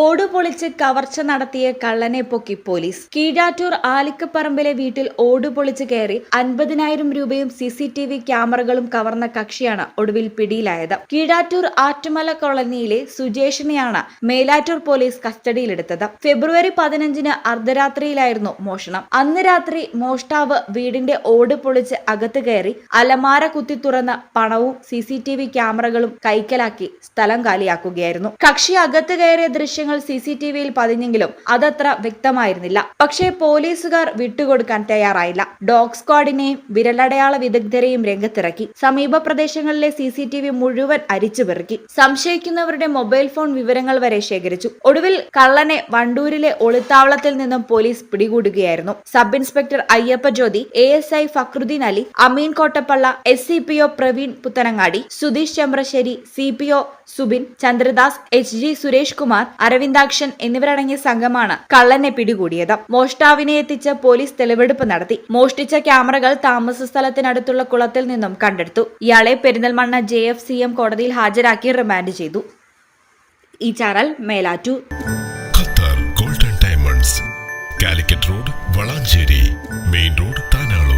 ഓട് പൊളിച്ച് കവർച്ച നടത്തിയ കള്ളനെ പൊക്കി പോലീസ്. കീഴാറ്റൂർ ആലിക്കപ്പറമ്പിലെ വീട്ടിൽ ഓട് പൊളിച്ച് കയറി അൻപതിനായിരം രൂപയും സി സി ടി വി ക്യാമറകളും കവർന്ന കക്ഷിയാണ് ഒടുവിൽ പിടിയിലായത്. കീഴാറ്റൂർ ആറ്റുമല കോളനിയിലെ സുജേഷിനെയാണ് മേലാറ്റൂർ പോലീസ് കസ്റ്റഡിയിലെടുത്തത്. ഫെബ്രുവരി പതിനഞ്ചിന് അർദ്ധരാത്രിയിലായിരുന്നു മോഷണം. അന്ന് രാത്രി മോഷ്ടാവ് വീടിന്റെ ഓട് പൊളിച്ച് അകത്ത് കയറി അലമാര കുത്തി തുറന്ന പണവും സി സി ടി വി ക്യാമറകളും കൈക്കലാക്കി സ്ഥലം കാലിയാക്കുകയായിരുന്നു. കക്ഷി അകത്ത് കയറിയ ദൃശ്യങ്ങൾ സി സി ടി വിയിൽ പതിഞ്ഞെങ്കിലും അതത്ര വ്യക്തമായിരുന്നില്ല. പക്ഷേ പോലീസുകാർ വിട്ടുകൊടുക്കാൻ തയ്യാറായില്ല. ഡോഗ് സ്ക്വാഡിനെയും വിരലടയാള വിദഗ്ധരെയും രംഗത്തിറക്കി. സമീപ പ്രദേശങ്ങളിലെ സി സി ടി വി മുഴുവൻ അരിച്ചുപെറുക്കി സംശയിക്കുന്നവരുടെ മൊബൈൽ ഫോൺ വിവരങ്ങൾ വരെ ശേഖരിച്ചു. ഒടുവിൽ കള്ളനെ വണ്ടൂരിലെ ഒളിത്താവളത്തിൽ നിന്നും police പിടികൂടുകയായിരുന്നു. Sub inspector Ayyappa Jyothi A S I Fakruddin Ali Ameen Kottappalla S C P O Praveen Puthanangadi Sudheesh Chembrasseri C P O Subin Chandradas H G Suresh Kumar Aravindakshan എന്നിവരടങ്ങിയ സംഘമാണ് കള്ളനെ പിടികൂടിയത്. മോഷ്ടാവിനെ എത്തിച്ച് പോലീസ് തെളിവെടുപ്പ് നടത്തി. മോഷ്ടിച്ച ക്യാമറകൾ താമസ സ്ഥലത്തിനടുത്തുള്ള കുളത്തിൽ നിന്നും കണ്ടെടുത്തു. ഇയാളെ Perinthalmanna J F C M കോടതിയിൽ ഹാജരാക്കി റിമാൻഡ് ചെയ്തു. ഈ channel Melattur Qatar golden diamonds Calicut road Valanchery main road താനാള.